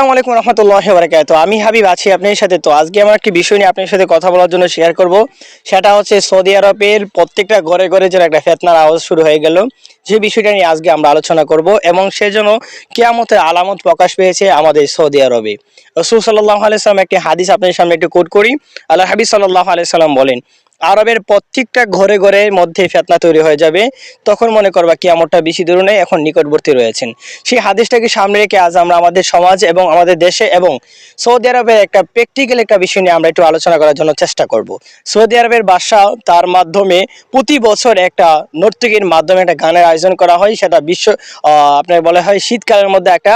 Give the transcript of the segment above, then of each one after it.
আসসালামু আলাইকুম রহমতুল্লাহ বারকাত আমি হাবিব আছি আপনার সাথে। তো আজকে আমার একটি বিষয় নিয়ে আপনার সাথে কথা বলার জন্য শেয়ার করব। সেটা হচ্ছে সৌদি আরবের প্রত্যেকটা ঘরে ঘরে যেন একটা ফেতনার আওয়াজ শুরু হয়ে গেল। যে বিষয়টা নিয়ে আজকে আমরা আলোচনা করব এবং সেজন্য কেয়ামতের আলামত প্রকাশ পেয়েছে আমাদের সৌদি আরবে। রসুল সাল্লাহ আলাইসাল্লাম একটি হাদিস আপনার সামনে একটু কোট করি। আল্লাহ হাবিব সাল্লাহ আলাইসাল্লাম বলেন আরবের প্রত্যেকটা ঘরে ঘরে মধ্যে ফেতনা তৈরি হয়ে যাবে। তখন মনে করবা কিয়ামতটা বেশি দূরে নেই এখন নিকটবর্তী রয়েছেন। সেই হাদিসটাকে সামনে রেখে আজ আমরা আমাদের সমাজ এবং আমাদের দেশে এবং সৌদি আরবের একটা প্র্যাকটিক্যাল একটা বিষয় নিয়ে আমরা একটু আলোচনা করার জন্য চেষ্টা করব। সৌদি আরবের বাদশাহ, তার মাধ্যমে প্রতি বছর একটা নর্তকীর মাধ্যমে একটা গানের আয়োজন করা হয়। সেটা বিশ্ব আপনার বলা হয় শীতকালের মধ্যে একটা,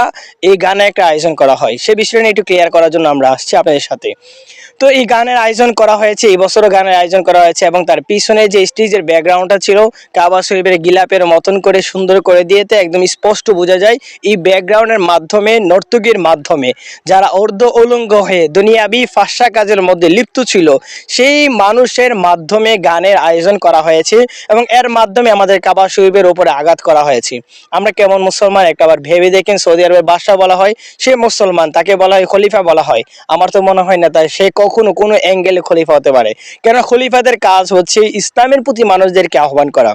এই গানে একটা আয়োজন করা হয়। সে বিষয় নিয়ে একটু ক্লিয়ার করার জন্য আমরা আসছি আপনাদের সাথে। তো এই গানের আয়োজন করা হয়েছে, এই বছরও গানের আয়োজন করা হয়েছে এবং তার পিছনে যে স্টেজের ব্যাকগ্রাউন্ডটা ছিল কাবা শরীফের গিলাপের মতন করে সুন্দর করে দিয়েতে একদম স্পষ্ট বোঝা যায় এই ব্যাকগ্রাউন্ডের মাধ্যমে, নর্তকীর মাধ্যমে। যারা অর্ধ উলঙ্গ হয়ে দুনিয়াবি ফাঁসা কাজের মধ্যে লিপ্ত ছিল, সেই মানুষের মাধ্যমে গানের আয়োজন করা হয়েছে এবং এর মাধ্যমে আমাদের কাবা শরীফের উপরে আঘাত করা হয়েছে। আমরা কেমন মুসলমান, একটাবার ভেবে দেখেন সৌদি আরবের বাদশাহ বলা হয়, সে মুসলমান, তাকে বলা হয় খলিফা বলা হয়। আমার তো মনে হয় না তাই সে কখনো কোনো অ্যাঙ্গেলে খলিফা হতে পারে। কেন খলিফাদের কাজ হচ্ছে ইসলামের প্রতি মানুষদেরকে আহ্বান করা।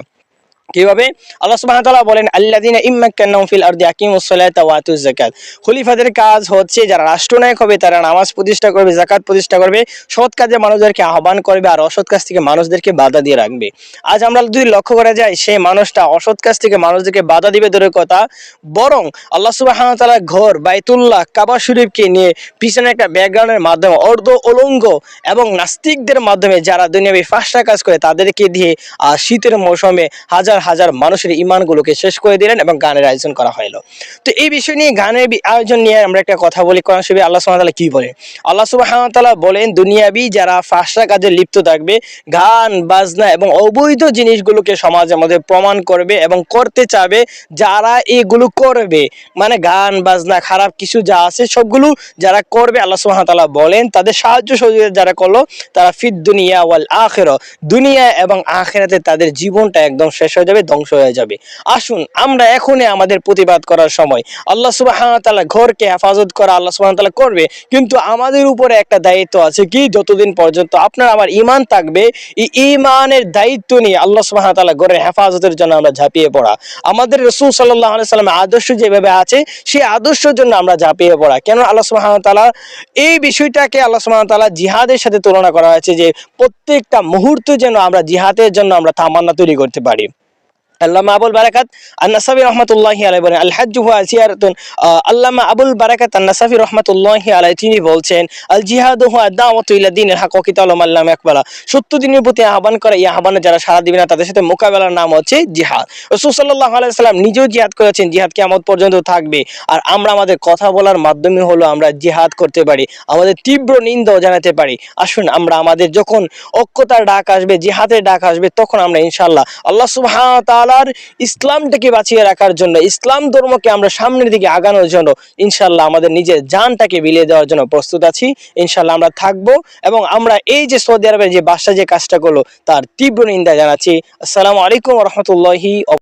কীভাবে? আল্লাহ সুবহানাহু তাআলা বলেন, আল্লাযিনা ইম্মাক্কান্নাহুম ফিল আরদি আকিমুস সালাতা ওয়া আতুজ যাকাত। খলিফাদের কাজ হচ্ছে, যারা রাষ্ট্রনায়ক হবে, তারা নামাজ প্রতিষ্ঠা করবে, যাকাত প্রতিষ্ঠা করবে, সৎ কাজে মানুষদেরকে আহ্বান করবে আর অসৎ কাজ থেকে মানুষদেরকে বাধা দিয়ে রাখবে। আজ আমরা যদি লক্ষ্য করা যায়, সেই মানুষটা অসৎ কাজ থেকে মানুষদেরকে বাধা দিবে দূরের কথা, বরং আল্লাহ সুবহানাহু তাআলা ঘর, বাইতুল্লাহ, কাবা শরীফকে নিয়ে পিছনে একটা ব্যাকগ্রাউন্ডের মাধ্যমে অর্ধ অলঙ্গ এবং নাস্তিকদের মাধ্যমে যারা দুনিয়াবি ফাঁসটা কাজ করে, তাদেরকে দিয়ে আর শীতের মৌসুমে হাজার হাজার মানুষের ইমানগুলোকে শেষ করে দিলেন এবং গানের আয়োজন করা হলো। তো এই বিষয় নিয়ে গানের আয়োজন নিয়ে আমরা একটা কথা বলি, কোরআন শরীফে আল্লাহ সুবহানাহু কি বলে আল্লাহ সুবহানাহু তাআলা বলেন, দুনিয়াবি যারা ফাঁসটা কাজে লিপ্ত থাকবে, গান, বাজনা এবং অবৈধ জিনিসগুলোকে সমাজের মধ্যে প্রমাণ করবে এবং করতে চাবে, যারা এগুলো করবে মানে গান, বাজনা, খারাপ কিছু যা আছে সবগুলো যারা করবে, আল্লাহ সুবহানাহু তাআলা বলেন, তাদের সাহায্য সহযোগিতা যারা করল, তারা ফিদ দুনিয়া ওয়াল আখিরা দুনিয়া এবং আখিরাতে তাদের জীবনটা একদম শেষ হয়ে যাবে ধ্বংস হয়ে যাবে। আসুন, আমরা এখনই আমাদের প্রতিবাদ করার সময়। আল্লাহ ওয়া ঘরকে হেফাজত করা আল্লাহ ওয়া করবে, কিন্তু আমাদের উপরে একটা দায়িত্ব আছে কি? যতদিন পর্যন্ত আপনার আমার ঈমান থাকবে, এই ঈমানের দায়িত্ব নিয়ে আল্লাহ ওয়া ঘরের হেফাজতের জন্য আমরা ঝাঁপিয়ে পড়া। আমাদের রাসূল আলাইহি সাল্লামের আদর্শ যেভাবে আছে, সেই আদর্শের জন্য আমরা ঝাঁপিয়ে পড়া। কেন আল্লাহ ওয়া এই বিষয়টাকে আল্লাহ ওয়া জিহাদের সাথে তুলনা করা হয়েছে যে, প্রত্যেকটা মুহূর্ত যেন আমরা জিহাদের জন্য আমরা তামান্না তৈরি করতে পারি। আল্লামা আবুল বারাকাত আন্নাসাফি রহমতুল্লাহি আলাই বলেন আল হাজ্জু হুয়া আল্লামা আবুল বারাকাত আন্নাসাফি রহমতুল্লাহি আলাই তিনি বলছেন আল জিহাদু হুয়া দাওয়াতু ইলা আল্লাম আকবালা সত্য দিনের প্রতি আহ্বান করে এই আহ্বানে যারা সারা দিবে না, তাদের সাথে মোকাবেলার নাম হচ্ছে জিহাদ। রাসূল সাল্লাল্লাহু আলাইহি সাল্লাম নিজেও জিহাদ করেছেন, জিহাদ কিয়ামত পর্যন্ত থাকবে। আর আমরা আমাদের কথা বলার মাধ্যমে হলো আমরা জিহাদ করতে পারি, আমাদের তীব্র নিন্দাও জানাতে পারি। আসুন আমরা আমাদের যখন ঐক্যতার ডাক আসবে, জিহাদের ডাক আসবে, তখন আমরা ইনশাআল্লাহ আল্লাহ সুবহানাহু ওয়া তাআলার ইসলামটাকে বাঁচিয়ে রাখার জন্য, ইসলাম ধর্মকে আমরা সামনের দিকে আগানোর জন্য ইনশাল্লাহ আমাদের নিজের জানটাকে বিলিয়ে দেওয়ার জন্য প্রস্তুত আছি। ইনশাল্লাহ আমরা থাকব এবং আমরা এই যে সৌদি আরবের যে বাসা যে কাজটা করল, তার তীব্র নিন্দা জানাচ্ছি। আসসালামু আলাইকুম রহমতুল্লাহি